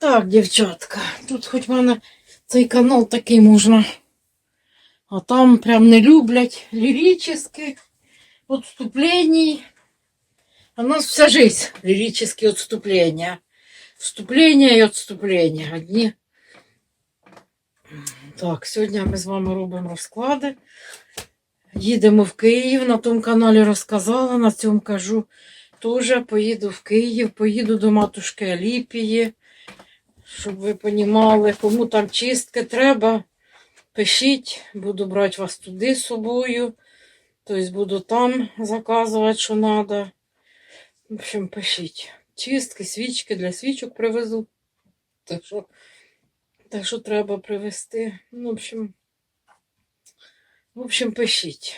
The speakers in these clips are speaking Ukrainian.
Так, дівчатка, тут хоч в мене цей канал такий можна. А там прям не люблять лірических відступлений. У нас вся жизнь лірическі відступлення. Вступлення і відступлення. Одні. Так, сьогодні ми з вами робимо розклади. Їдемо в Київ, на тому каналі розказала, на цьому кажу. Теж поїду в Київ, поїду до матушки Аліпії, щоб ви розуміли, кому там чистки треба. Пишіть, буду брати вас туди з собою. Тобто буду там заказувати, що треба. В общем, пишіть. Чистки, свічки для свічок привезу. Так що, так що треба привезти. Ну, в общем, в общем, пишіть.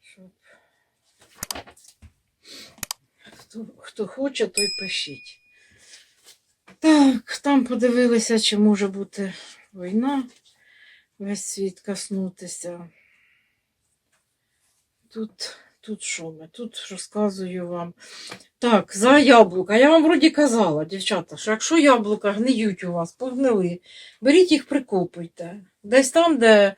Щоб... Хто, хто хоче, той пишіть. Так, там подивилися, чи може бути війна. Весь світ коснутися. Тут, тут що ми? Тут розказую вам. Так, за яблука. Я вам вроді казала, дівчата, що якщо яблука гниють у вас, погнили, беріть їх, прикопуйте. Десь там, де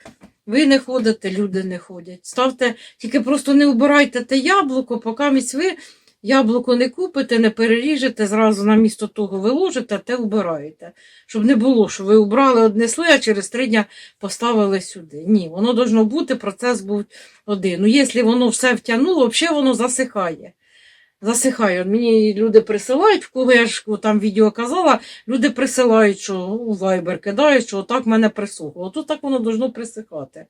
ви не ходите, люди не ходять. Ставте, тільки просто не вбирайте те яблуко, поки місь ви яблуко не купите, не переріжете, зразу на місто того ви ложите, те вбираєте. Щоб не було, що ви убрали, однесли, а через три дня поставили сюди. Ні, воно должно бути, процес був один. Ну, якщо воно все втягнуло, взагалі воно засихає. Засихає. Мені люди присилають, в кого я ж там відео казала, люди присилають, що у Viber кидають, що отак мене присохло. Отут так воно должно присихати.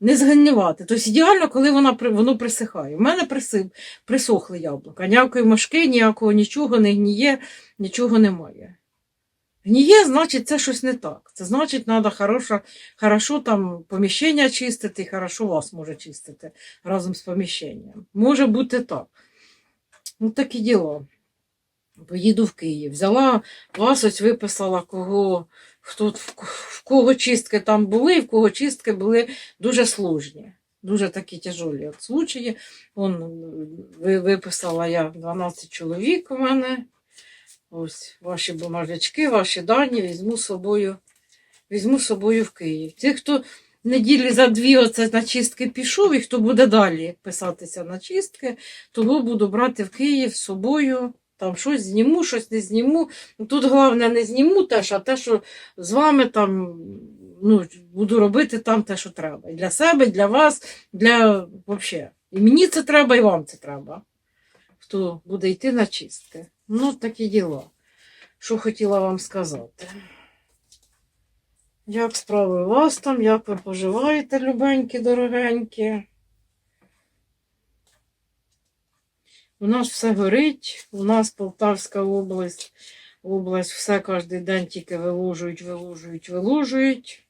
Не згнивати. Тобто ідеально, коли вона, воно присихає. У мене присив, присохли яблука. Ніякої мошки, ніякого нічого не гніє, нічого немає. Гніє, значить, це щось не так. Це значить, треба хорошо, хорошо там поміщення чистити, і хорошо вас може чистити разом з поміщенням. Може бути так. Ну, такі діла. Поїду в Київ. Взяла ось виписала, кого, хто, в кого чистки там були, в кого чистки були дуже сложні. Дуже такі тяжолі случаї. Он, ви, виписала я 12 чоловік у мене. Ось ваші бумажечки, ваші дані візьму з собою, візьму собою в Київ. Ті, хто неділі за дві оце на чистки пішов, і хто буде далі писатися на чистки, того буду брати в Київ з собою. Там щось зніму, щось не зніму. Ну, Тут головне не зніму теж, а те, що з вами там ну, буду робити там те, що треба. І для себе, і для вас, для взагалі. І мені це треба, і вам це треба. Хто буде йти на чистки. Ну, такі діла. Що хотіла вам сказати. Як справи у вас там, як ви поживаєте, любенькі, дорогенькі? У нас все горить, у нас Полтавська область, область все кожен день тільки виложують, виложують, виложують.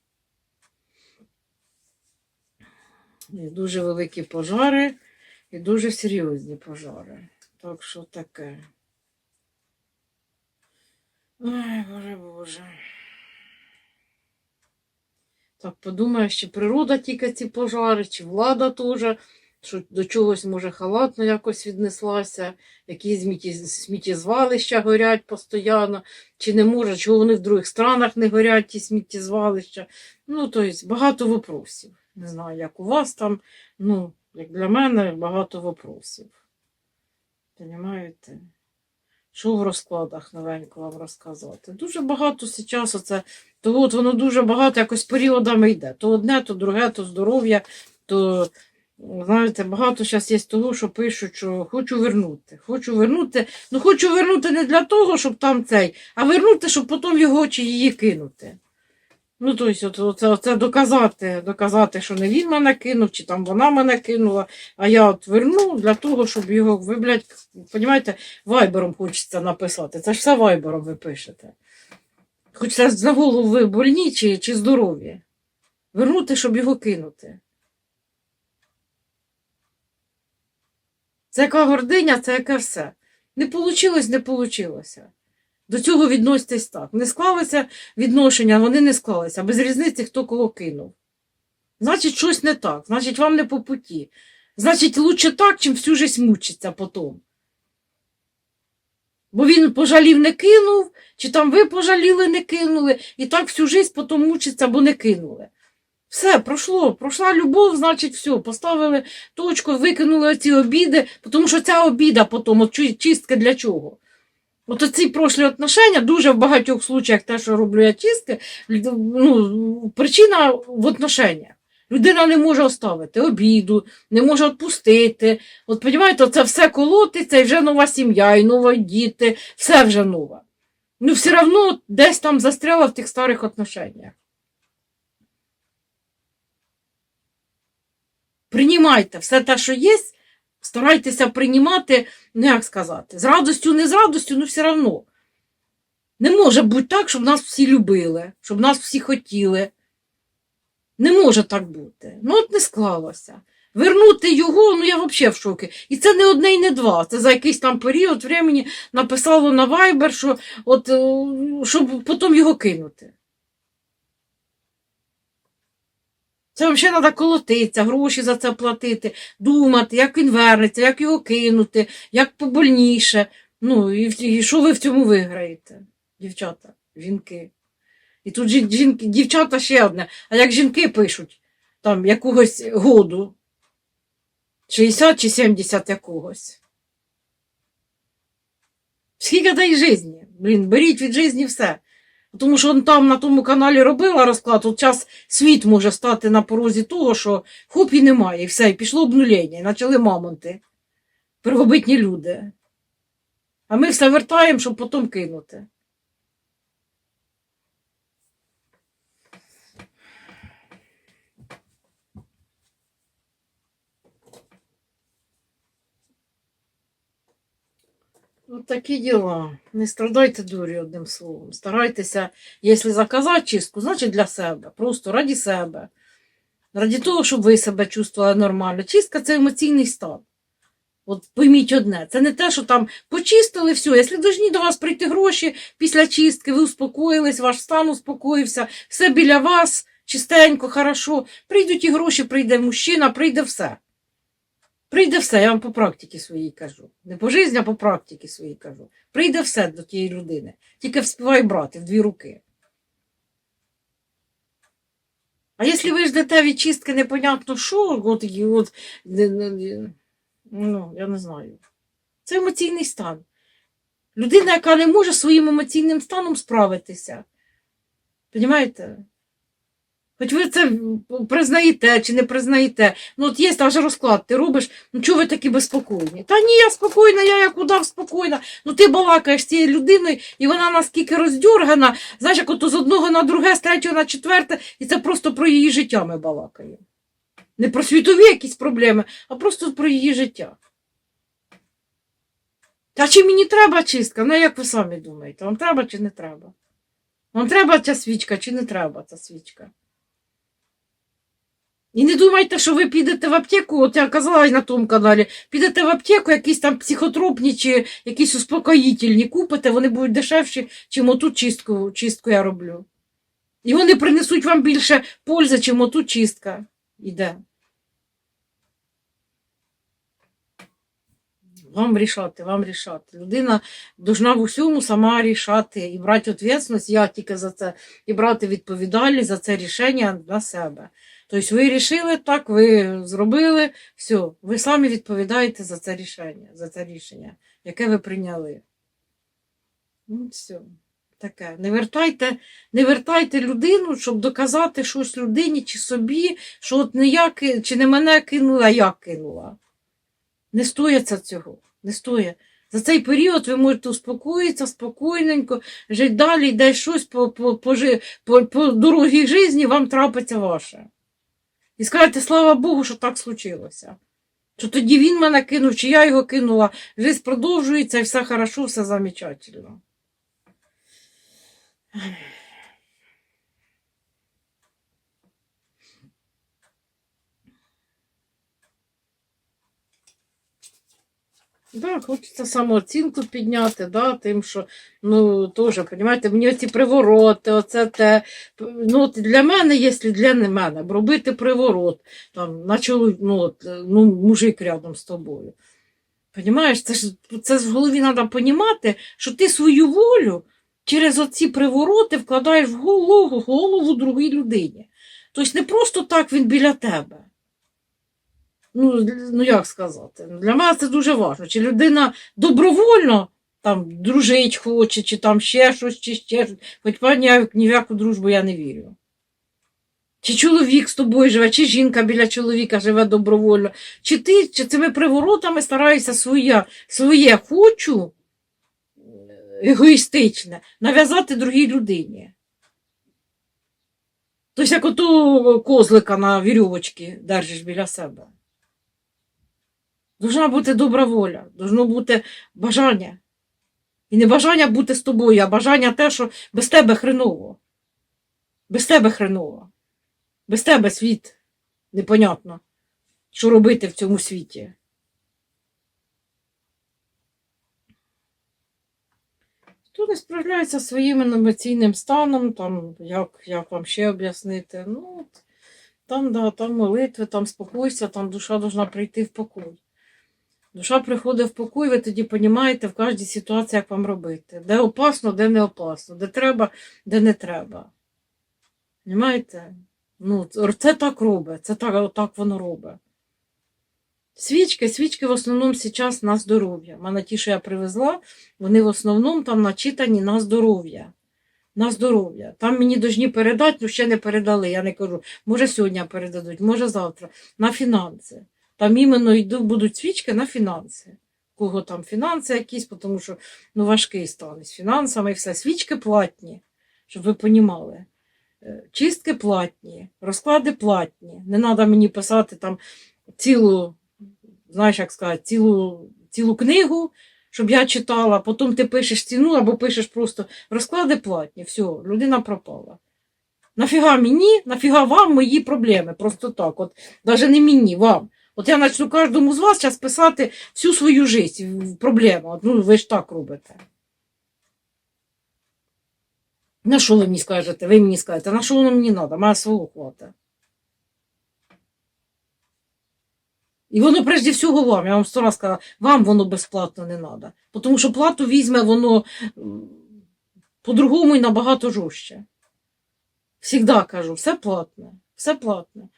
І дуже великі пожари і дуже серйозні пожари. Так що таке. Ой, боже Боже. Так подумаєш, чи природа тільки ці пожари, чи влада теж, що до чогось, може, халатно якось віднеслася, які сміті, сміттєзвалища горять постійно, чи не може, чого вони в других странах не горять, ті сміттєзвалища. Ну, тобто, багато вопросів. Не знаю, як у вас там, ну, як для мене, багато вопросів. Понімаєте? Що в розкладах новенько вам розказати? Дуже багато зараз оце, то от воно дуже багато якось періодами йде. То одне, то друге, то здоров'я, то знаєте, багато зараз є того, що пишуть, що хочу вернути. Хочу вернути. Ну хочу вернути не для того, щоб там цей, а вернути, щоб потім його чи її кинути. Ну, тобто, оце, оце доказати, доказати, що не він мене кинув, чи там вона мене кинула, а я от верну для того, щоб його, ви, блядь, понімаєте, вайбером хочеться написати. Це ж все вайбером ви пишете. Хоч це на голову ви больні чи, чи здорові. Вернути, щоб його кинути. Це яка гординя, це яке все. Не вийшло, не вийшло. До цього відноситесь так. Не склалися відношення, вони не склалися. Без різниці, хто кого кинув. Значить, щось не так. Значить, вам не по путі. Значить, лучше так, чим всю життя мучиться потім. Бо він пожалів, не кинув, чи там ви пожаліли, не кинули, і так всю життя потім мучиться, бо не кинули. Все, пройшло, пройшла любов, значить, все, поставили точку, викинули ці обіди, тому що ця обіда потім, от чистки для чого? От ці прошлі отношення, дуже в багатьох случаях те, що роблю я чистки, ну, причина в отношеннях. Людина не може оставити обіду, не може відпустити. От, розумієте, це все колотиться, і вже нова сім'я, і нові діти, все вже нове. Ну, все одно десь там застряла в тих старих отношеннях. Приймайте все те, що є, старайтеся приймати, ну як сказати, з радостю, не з радостю, ну все одно. Не може бути так, щоб нас всі любили, щоб нас всі хотіли. Не може так бути. Ну, от не склалося. Вернути його, ну я взагалі в шокі. І це не одне і не два. Це за якийсь там період времени написало на Viber, що от, е, щоб потім його кинути. Це взагалі треба колотитися, гроші за це платити, думати, як він вернеться, як його кинути, як побольніше. Ну, і, і що ви в цьому виграєте, дівчата, жінки? І тут жінки, дівчата ще одне. А як жінки пишуть там якогось году, 60 чи 70 якогось. Скільки дай житті? Блін, беріть від житті все. Тому що он там на тому каналі робила розклад, от час світ може стати на порозі того, що хоп і немає, і все, і пішло обнулення, і почали мамонти. Первобитні люди. А ми все вертаємо, щоб потім кинути. От такі діла. Не страдайте дурі одним словом. Старайтеся, якщо заказати чистку, значить для себе. Просто раді себе. Раді того, щоб ви себе чувствували нормально. Чистка це емоційний стан. От пойміть одне, це не те, що там почистили все. Якщо повинні до вас прийти гроші після чистки, ви успокоїлись, ваш стан успокоївся, все біля вас, чистенько, хорошо. Прийдуть і гроші, прийде мужчина, прийде все. Прийде все, я вам по практиці своїй кажу. Не по житті, а по практиці своїй кажу. Прийде все до тієї людини. Тільки вспівай брати в дві руки. А якщо ви ждете від чистки непонятно що, от, от, ну, я не знаю. Це емоційний стан. Людина, яка не може своїм емоційним станом справитися. Понімаєте? Хоч ви це признаєте чи не признаєте. Ну, от є аж розклад, ти робиш, ну чого ви такі безпокійні? Та ні, я спокійна, я як удав спокійна. Ну ти балакаєш з цією людиною, і вона наскільки роздьоргана, знаєш, як ото з одного на друге, з третього на четверте, і це просто про її життя ми балакаємо. Не про світові якісь проблеми, а просто про її життя. Та чи мені треба чистка? Ну, як ви самі думаєте, вам треба чи не треба? Вам треба ця свічка чи не треба ця свічка? І не думайте, що ви підете в аптеку, от я казала на тому каналі, підете в аптеку, якісь там психотропні чи якісь успокоїтельні купите, вони будуть дешевші, чим оту чистку, чистку я роблю. І вони принесуть вам більше пользи, чим оту чистка іде. Вам рішати, вам рішати. Людина должна в усьому сама рішати і брати відповідальність, я тільки за це, і брати відповідальність за це рішення на себе. Тобто ви рішили так, ви зробили, все, ви самі відповідаєте за це рішення, за це рішення, яке ви прийняли. Ну, все. Таке. Не вертайте, не вертайте людину, щоб доказати щось людині чи собі, що от не я чи не мене кинула, а я кинула. Не стоїться цього. Не стоїть. За цей період ви можете успокоїтися спокійненько, жити далі, десь щось по, по, по, по, по дорогій житті вам трапиться ваше. І скажете, слава Богу, що так случилося. Що тоді він мене кинув, чи я його кинула, життя продовжується і все хорошо, все замечательно. Да, хочеться самооцінку підняти, да, тим, що ну, теж, розумієте, мені оці привороти, оце те. Ну, для мене, якщо для не мене, робити приворот, там, на чоло, ну, от, ну, мужик рядом з тобою. Понімаєш, це ж це в голові треба понімати, що ти свою волю через оці привороти вкладаєш в голову, голову другій людині. Тобто не просто так він біля тебе. Ну, ну як сказати? Для мене це дуже важливо. Чи людина добровольно там дружить хоче, чи там ще щось, чи ще щось. Хоч пані, ні в яку дружбу я не вірю. Чи чоловік з тобою живе, чи жінка біля чоловіка живе добровольно, чи ти чи цими приворотами стараєшся своє, своє хочу егоїстичне нав'язати другій людині. Тобто, як ото козлика на вірьовочці держиш біля себе. Должна бути добра воля, должно бути бажання. І не бажання бути з тобою, а бажання те, що без тебе хреново. Без тебе хреново. Без тебе світ непонятно, що робити в цьому світі. Хто не справляється своїм емоційним станом, там, як, як вам ще об'яснити, ну, там, да, там молитви, там спокойся, там душа должна прийти в покой. Душа приходить в покой, ви тоді розумієте в кожній ситуації, як вам робити. Де опасно, де не опасно, де треба, де не треба. Понимаєте? Ну, це так робить, це так, так воно робить. Свічки, свічки в основному зараз на здоров'я. У мене ті, що я привезла, вони в основному там начитані на здоров'я. На здоров'я. Там мені дожні передати, ну ще не передали. Я не кажу, може сьогодні передадуть, може завтра. На фінанси. Там іменно йду, будуть свічки на фінанси. Кого там фінанси якісь, тому що ну, важкий стан з фінансами і все. Свічки платні, щоб ви понімали. Е, Чистки платні, розклади платні. Не треба мені писати там цілу, знаєш, як сказати, цілу, цілу книгу, щоб я читала, потім ти пишеш ціну або пишеш просто розклади платні. Все, людина пропала. Нафіга мені, нафіга вам мої проблеми. Просто так. От, Навіть не мені, вам. От я почну кожному з вас зараз писати всю свою життя, проблему. Ну, ви ж так робите. На що ви мені скажете? Ви мені скажете, на що воно мені треба? Має свого хвата. І воно прежде всього вам, я вам сто раз сказала, вам воно безплатно не треба. Тому що плату візьме воно по-другому і набагато жорстче. Всігда кажу, все платне, все платне.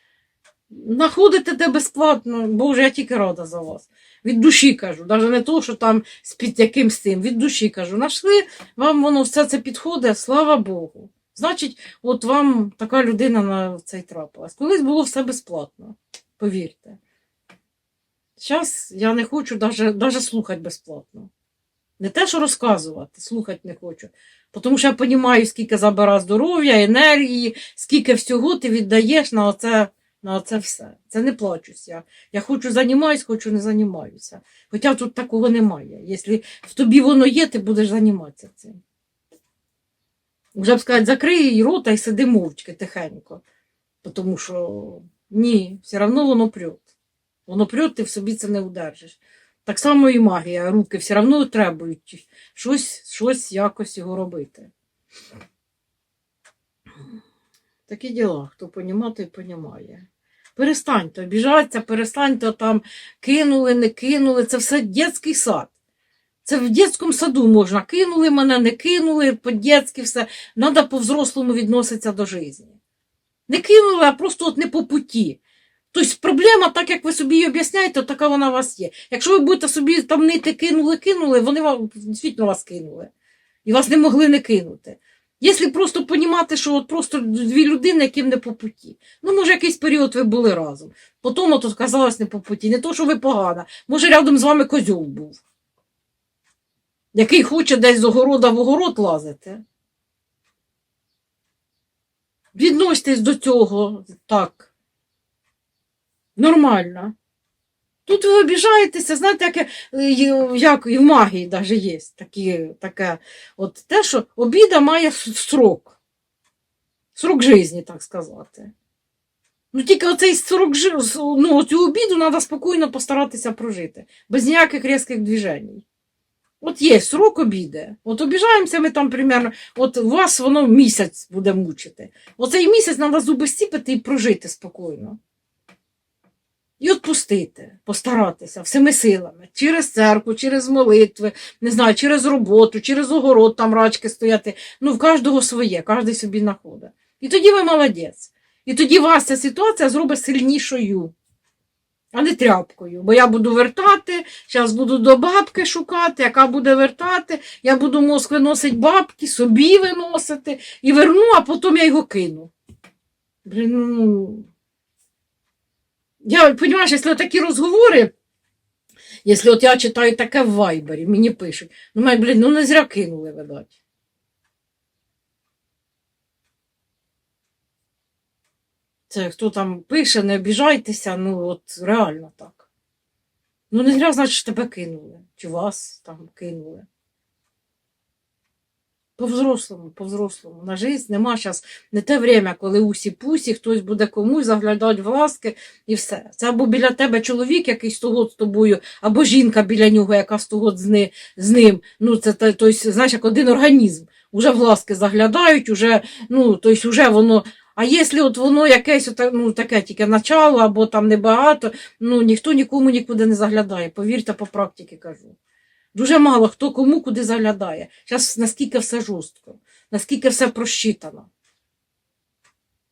Находите де безплатно, Боже, я тільки рада за вас. Від душі кажу, навіть не то, що там з під якимсь тим, від душі кажу, нашли, вам воно все це підходить, слава Богу. Значить, от вам така людина на цей трапилась. Колись було все безплатно, повірте. Зараз я не хочу навіть слухати безплатно. Не те, що розказувати, слухати не хочу. Тому що я розумію, скільки забира здоров'я, енергії, скільки всього ти віддаєш на оце, на оце все. Це не плачусь я. Хочу займаюся, хочу не займаюся. Хоча тут такого немає. Якщо в тобі воно є, ти будеш займатися цим. Вже б сказати, закрий рота і сиди мовчки тихенько. Тому що ні, все одно воно прет. Воно прет, ти в собі це не удержиш. Так само і магія, руки все одно требують щось, щось якось його робити. Такі діла, хто понімає, той понімає. Перестаньте обіжатися, перестаньте там кинули, не кинули. Це все дитячий сад. Це в дитячому саду можна. Кинули мене, не кинули, по-дєцьки все. Треба по-взрослому відноситися до життя. Не кинули, а просто от не по путі. Тобто проблема, так як ви собі її об'ясняєте, така вона у вас є. Якщо ви будете собі там нити кинули, кинули, вони вам дійсно вас кинули. І вас не могли не кинути. Якщо просто понімати, що от просто дві людини, яким не по путі. Ну, може, якийсь період ви були разом. Потім от казалось не по путі. Не то, що ви погана. Може, рядом з вами козьол був, який хоче десь з огорода в огород лазити. Відносьтесь до цього так. Нормально. Тут ви обіжаєтеся, знаєте, як, як і в магії навіть є такі, таке, от те, що обіда має срок. Срок житті, так сказати. Ну, тільки оцей срок ну, цю обіду треба спокійно постаратися прожити, без ніяких різких движень. От є срок обіди. От обіжаємося ми там примерно, от вас воно місяць буде мучити. Оцей місяць треба зуби стіпити і прожити спокійно. Відпустити, постаратися всіми силами, через церкву, через молитви, не знаю, через роботу, через огород там рачки стояти. Ну, в кожного своє, кожен собі знаходить. І тоді ви молодець. І тоді вас ця ситуація зробить сильнішою, а не тряпкою. Бо я буду вертати, зараз буду до бабки шукати, яка буде вертати, я буду мозк виносити бабки, собі виносити і верну, а потім я його кину. Блін, ну. Я, понимаешь, якщо такі розговори, якщо от я читаю таке в Вайбері, мені пишуть, ну, мене, блін, ну не зря кинули, видать. Це хто там пише, не обіжайтеся, ну от реально так. Ну не зря, значить, тебе кинули. Чи вас там кинули. По-взрослому, по-взрослому. На життя нема зараз не те время, коли усі-пусі, хтось буде комусь заглядати в ласки і все. Це або біля тебе чоловік, який стогод з тобою, або жінка біля нього, яка стогод з, ни, з ним. Ну, це тобто, знаєш, як один організм. Уже в ласки заглядають, уже, ну, тобто, уже воно. А якщо от воно якесь ну, таке тільки начало, або там небагато, ну ніхто нікому нікуди не заглядає. Повірте, по практиці кажу. Дуже мало хто кому куди заглядає. Зараз наскільки все жорстко, наскільки все просчитано.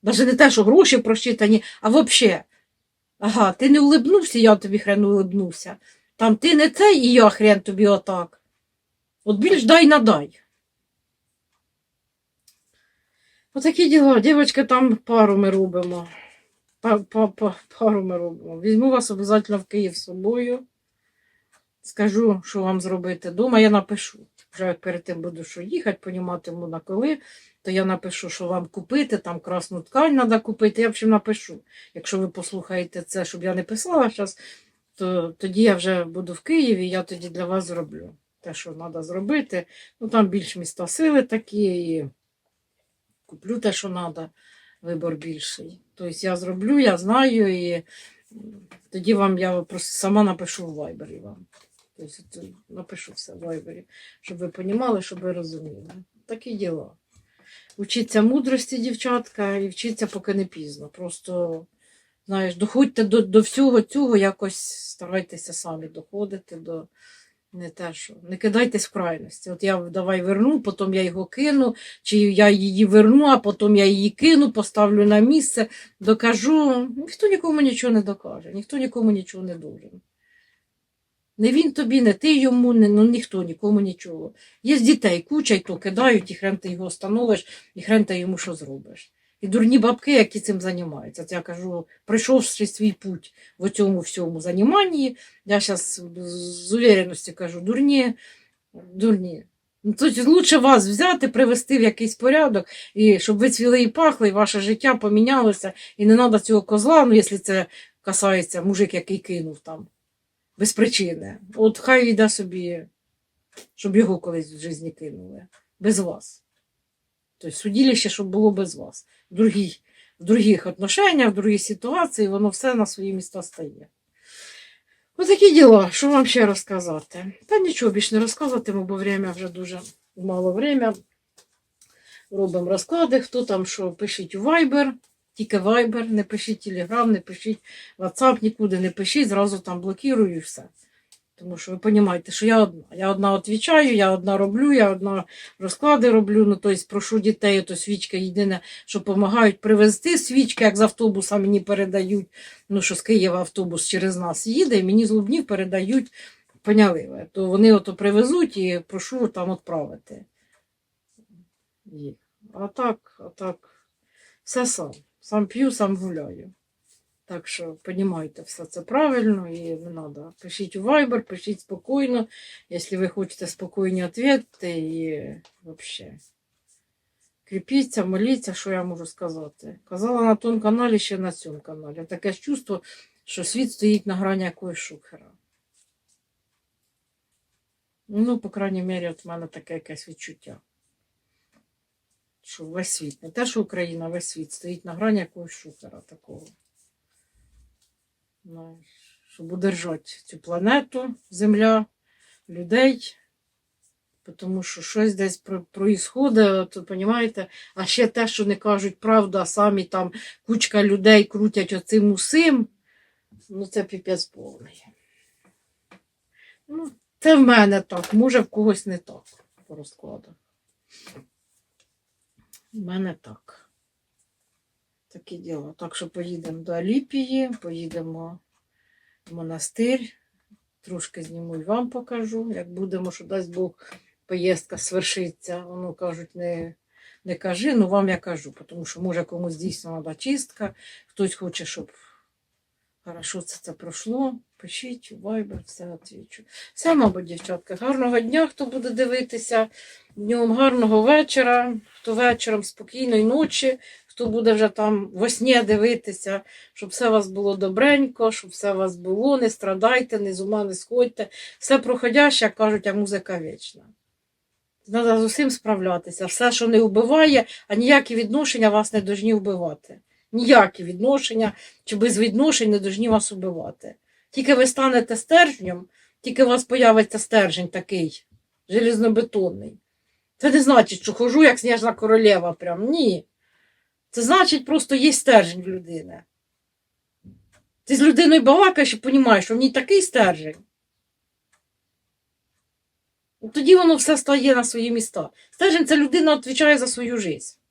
Навіть не те, що гроші просчитані, а взагалі. Ага, ти не улибнувся, я тобі хрен улибнувся. Там ти не це, і я хрен тобі отак. От більш дай надай. Отакі діла. Дівчатки, там пару ми робимо. Па- па- па- Пару ми робимо. Візьму вас обов'язково в Київ з собою. Скажу, що вам зробити вдома, я напишу. Вже перед тим буду що їхати, поніматиму на коли, то я напишу, що вам купити, там красну ткань треба купити. Я в общем напишу. Якщо ви послухаєте це, щоб я не писала зараз, то тоді я вже буду в Києві, я тоді для вас зроблю те, що треба зробити. Ну там більш міста сили такі, і куплю те, що треба, вибор більший. Тобто я зроблю, я знаю, і тоді вам я просто сама напишу в вайбері вам. Тобто напишу все в вайбері, щоб ви розуміли, щоб ви розуміли. Такі діла. Учіться мудрості, дівчатка, і вчіться, поки не пізно. Просто, знаєш, доходьте до, до всього цього, якось старайтеся самі доходити до не те, що. Не кидайтесь в крайності. От я давай верну, потім я його кину, чи я її верну, а потім я її кину, поставлю на місце, докажу. Ніхто нікому нічого не докаже, ніхто нікому нічого не должен. Не він тобі, не ти йому, не, ну ніхто нікому нічого. Є з дітей куча, і то кидають, і хрен ти його встановиш, і хрен ти йому що зробиш. І дурні бабки, які цим займаються. Це я кажу, пройшовши свій путь в цьому всьому заніманні, я зараз з уверенності кажу, дурні, дурні. Ну, Тут лучше вас взяти, привести в якийсь порядок, і щоб ви цвіли і пахли, і ваше життя помінялося, і не треба цього козла, ну, якщо це касається мужик, який кинув там без причини. От хай йде собі, щоб його колись в житті кинули. Без вас. Тобто судилище, щоб було без вас. В, другій, в других отношеннях, в другій ситуації, воно все на свої міста стає. Ось такі діла, що вам ще розказати? Та нічого більше не розказуватиму, бо время вже дуже мало время. Робимо розклади, хто там що пишіть у Viber, тільки Viber, не пишіть Telegram, не пишіть WhatsApp, нікуди не пишіть, зразу там блокірую і все. Тому що ви розумієте, що я одна. Я одна відповідаю, я одна роблю, я одна розклади роблю. Ну, тобто прошу дітей, то свічка єдине, що допомагають привезти свічки, як з автобуса мені передають. Ну, що з Києва автобус через нас їде, і мені з Лубнів передають поняли. То вони ото привезуть і прошу там відправити. А так, а так, все сам. Сам п'ю, сам гуляю. Так що понімайте, все це правильно і не треба. Пишіть у Viber, пишіть спокійно, якщо ви хочете спокійні відповіді і взагалі. Кріпіться, моліться, що я можу сказати. Казала на тому каналі, ще на цьому каналі. Таке чувство, що світ стоїть на грані якоїсь шухера. Ну, по крайній мірі, от в мене таке якесь відчуття. Що весь світ, не те, що Україна, весь світ стоїть на грані якогось шухера такого. Щоб удержати цю планету, Земля, людей. Тому що щось десь про- проїсходить, то розумієте, а ще те, що не кажуть правду, а самі там кучка людей крутять оцим усім. Ну, це піпець повний. Ну, це в мене так, може в когось не так по розкладах. У мене так. Таке діло. Так що поїдемо до Аліпії, поїдемо в монастир. Трошки зніму і вам покажу, як будемо, що дасть Бог поїздка свершиться. Воно кажуть, не, не кажи, ну вам я кажу, тому що може комусь дійсно треба чистка, хтось хоче, щоб хорошо це, це пройшло. Пишіть, Viber, все відвічу. Все, мабуть, дівчатка. Гарного дня, хто буде дивитися. Днем гарного вечора, хто вечором спокійної ночі, хто буде вже там во сні дивитися, щоб все у вас було добренько, щоб все у вас було, не страдайте, не з ума не сходьте. Все проходяще, як кажуть, а музика вічна. Треба з усім справлятися. Все, що не вбиває, а ніякі відношення вас не повинні вбивати. Ніякі відношення чи без відношень не повинні вас вбивати. Тільки ви станете стержнем, тільки у вас появиться стержень такий, железнобетонний. Це не значить, що хожу як сніжна королева. Прям. Ні. Це значить, просто є стержень в людини. Ти з людиною балакаєш і розумієш, що в ній такий стержень. Тоді воно все стає на свої міста. Стержень це людина відповідає за свою життя.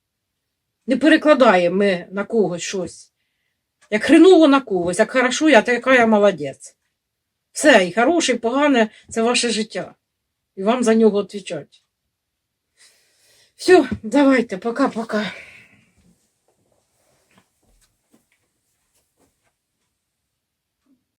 Не перекладаємо ми на когось щось. Як хреново на когось, як хорошо, я така я молодець. Все, і хороше, і погане це ваше життя. І вам за нього відповідати. Все, давайте, пока-пока.